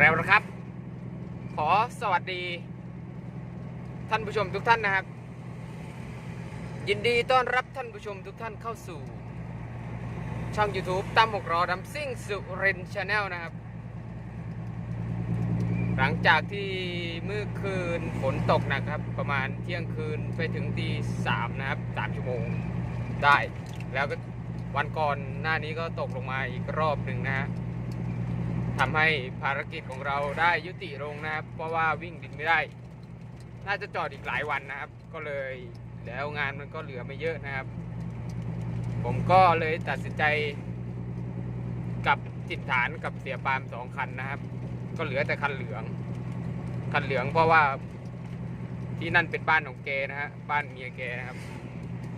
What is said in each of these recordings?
แล้วนะครับ ขอสวัสดี ท่านผู้ชมทุกท่านนะครับ ยินดีต้อนรับท่านผู้ชมทุกท่านเข้าสู่ ช่อง YouTube ตั้มหกรอดัมซิ่งสุรินชาแนลนะครับ หลังจากที่เมื่อคืนฝนตกนะครับ ประมาณเที่ยงคืนไปถึงตีสามนะครับสามชั่วโมงได้ แล้วก็วันก่อนหน้านี้ก็ตกลงมาอีกรอบหนึ่งนะฮะ ทำให้ภารกิจของเราได้ยุติลงนะครับ เพราะว่าวิ่งดินไม่ได้ น่าจะจอดอีกหลายวันนะครับ ก็เลยแล้วงานมันก็เหลือไม่เยอะนะครับ ผมก็เลยตัดสินใจกับจิตฐานกับเสียปาล์มสองคันนะครับ ก็เหลือแต่คันเหลือง คันเหลืองเพราะว่าที่นั่นเป็นบ้านของแกนะฮะบ้านเมียแกนะครับ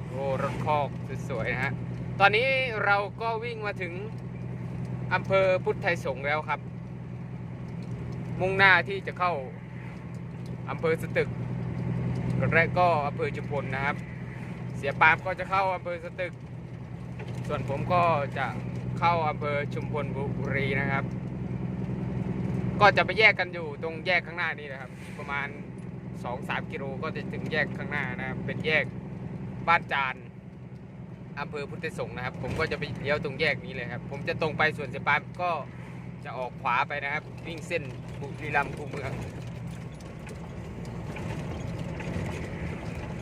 โอ้รถคอกสวยๆนะฮะตอนนี้เราก็วิ่งมาถึง อำเภอพุทธไทยสงฆ์แล้วครับ มุ่งหน้าที่จะเข้าอำเภอสตึก และก็อำเภอจุมพลนะครับ เสียปามก็จะเข้าอำเภอสตึก ส่วนผมก็จะเข้าอำเภอชุมพลบุรีนะครับ ก็จะไปแยกกันอยู่ตรงแยกข้างหน้านี้นะครับประมาณ 2-3 กิโลก็จะถึงแยกข้างหน้านะครับเป็นแยกบ้านจาน อำเภอพุทธสงฆ์นะครับ ผมก็จะไปเลี้ยวตรงแยกนี้เลยครับ ผมจะตรงไปส่วนเสปามก็จะออกขวาไปนะครับ วิ่งเส้นบุรีรัมย์คูเมือง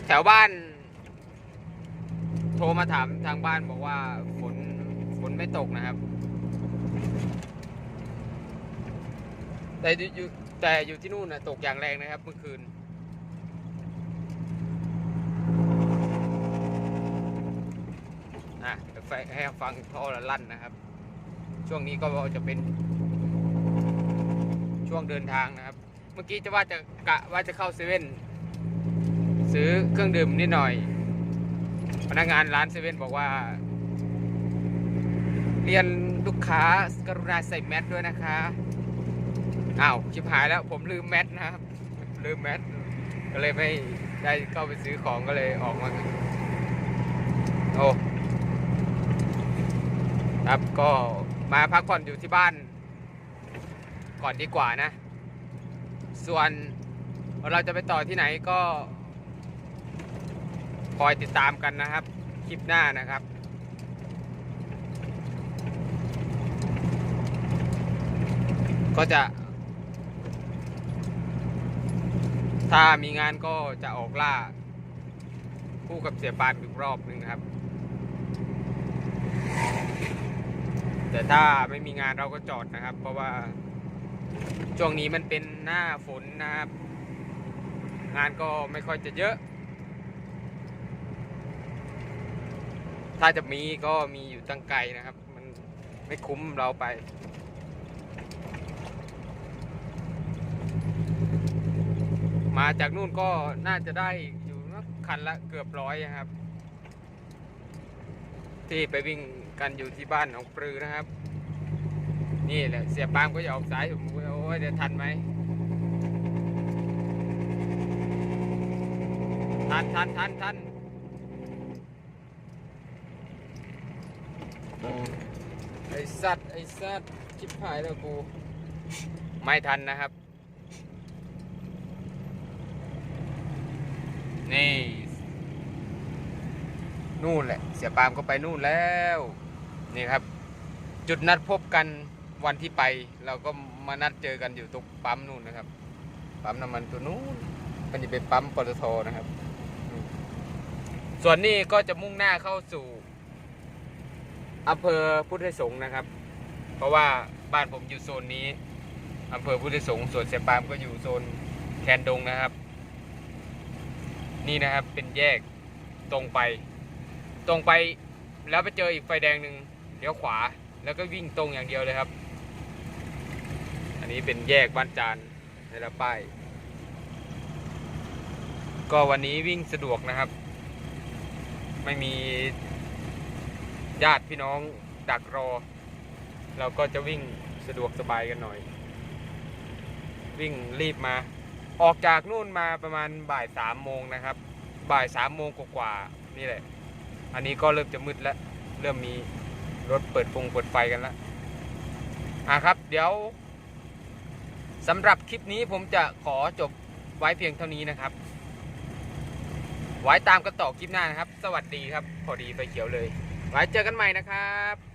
แถวบ้าน โทรมาถามทางบ้านบอกว่าฝนฝนไม่ตกนะครับ แต่อยู่แต่อยู่ที่นู่นนะตกอย่างแรงนะครับเมื่อคืน อะเดี๋ยวไฟ ให้ฟังท่อละลั่นนะครับ ช่วงนี้ก็จะเป็น ช่วงเดินทางนะครับ เมื่อกี้จะว่าจะกะว่าจะเข้าเซเว่นซื้อเครื่องดื่มนิดหน่อย พนักงานร้านเซเว่นบอกว่า เรียนลูกค้ากรุณาใส่แมสด้วยนะคะอ้าวชิบหายแล้วผมลืมแมสนะครับ ลืมแมสก็เลยไม่ได้เข้าไปซื้อของก็เลยออกมา โอ้ ครับก็มาพักผ่อนอยู่ที่บ้าน ก่อนดีกว่านะ ส่วนเราจะไปต่อที่ไหนก็คอยติดตามกันนะครับ คลิปหน้านะครับ ก็จะ ถ้ามีงานก็จะออกล่า คู่กับเสียปานอีกรอบหนึ่งนะครับ แต่ถ้าไม่มีงานเราก็จอดนะครับ เพราะว่าช่วงนี้มันเป็นหน้าฝนนะครับ งานก็ไม่ค่อยจะเยอะ ถ้าจะมีก็มีอยู่ตั้งไกลนะครับ มันไม่คุ้มเราไปมาจากนู่นก็น่าจะได้อยู่นะคันละเกือบร้อยครับ ที่ไปวิ่งกันอยู่ที่บ้านของปรือนะครับ นี่แหละเสียปามก็จะออกสายผมโอ้ยเดี๋ยวทันไหมทันทันทันทันไอสัตว์ไอสัตว์ชิบหายแล้วกู ไม่ทันนะครับ นี่ นู่นแหละ เสียปามก็ไปนู่นแล้วนี่ครับ จุดนัดพบกันวันที่ไป เราก็มานัดเจอกันอยู่ตรงปั๊มนู่นนะครับ ปั๊มน้ำมันตัวนู้นมันจะเป็นปั๊มปตทนะครับ ส่วนนี้ก็จะมุ่งหน้าเข้าสู่อำเภอพุทธสงฆ์นะครับ เพราะว่าบ้านผมอยู่โซนนี้อำเภอพุทธสงฆ์ส่วนเสียปามก็อยู่โซนแคนดงนะครับ นี่นะครับเป็นแยกตรงไป ตรงไปแล้วไปเจออีกไฟแดงหนึ่งเลี้ยวขวาแล้วก็วิ่งตรงอย่างเดียวเลยครับ อันนี้เป็นแยกบ้านจานในละป้าย ก็วันนี้วิ่งสะดวกนะครับ ไม่มีญาติพี่น้องดักรอ เราก็จะวิ่งสะดวกสบายกันหน่อย วิ่งรีบมา ออกจากนู่นมาประมาณบ่ายสามโมงนะครับ บ่ายสามโมงกว่าๆนี่แหละ อันนี้ก็เริ่มจะมืดแล้ว เริ่มมีรถเปิดฟงเปิดไฟกันแล้วอะครับ เดี๋ยวสำหรับคลิปนี้ผมจะขอจบไว้เพียงเท่านี้นะครับ ไว้ตามกันต่อคลิปหน้านะครับ สวัสดีครับ พอดีไฟเขียวเลย ไว้เจอกันใหม่นะครับ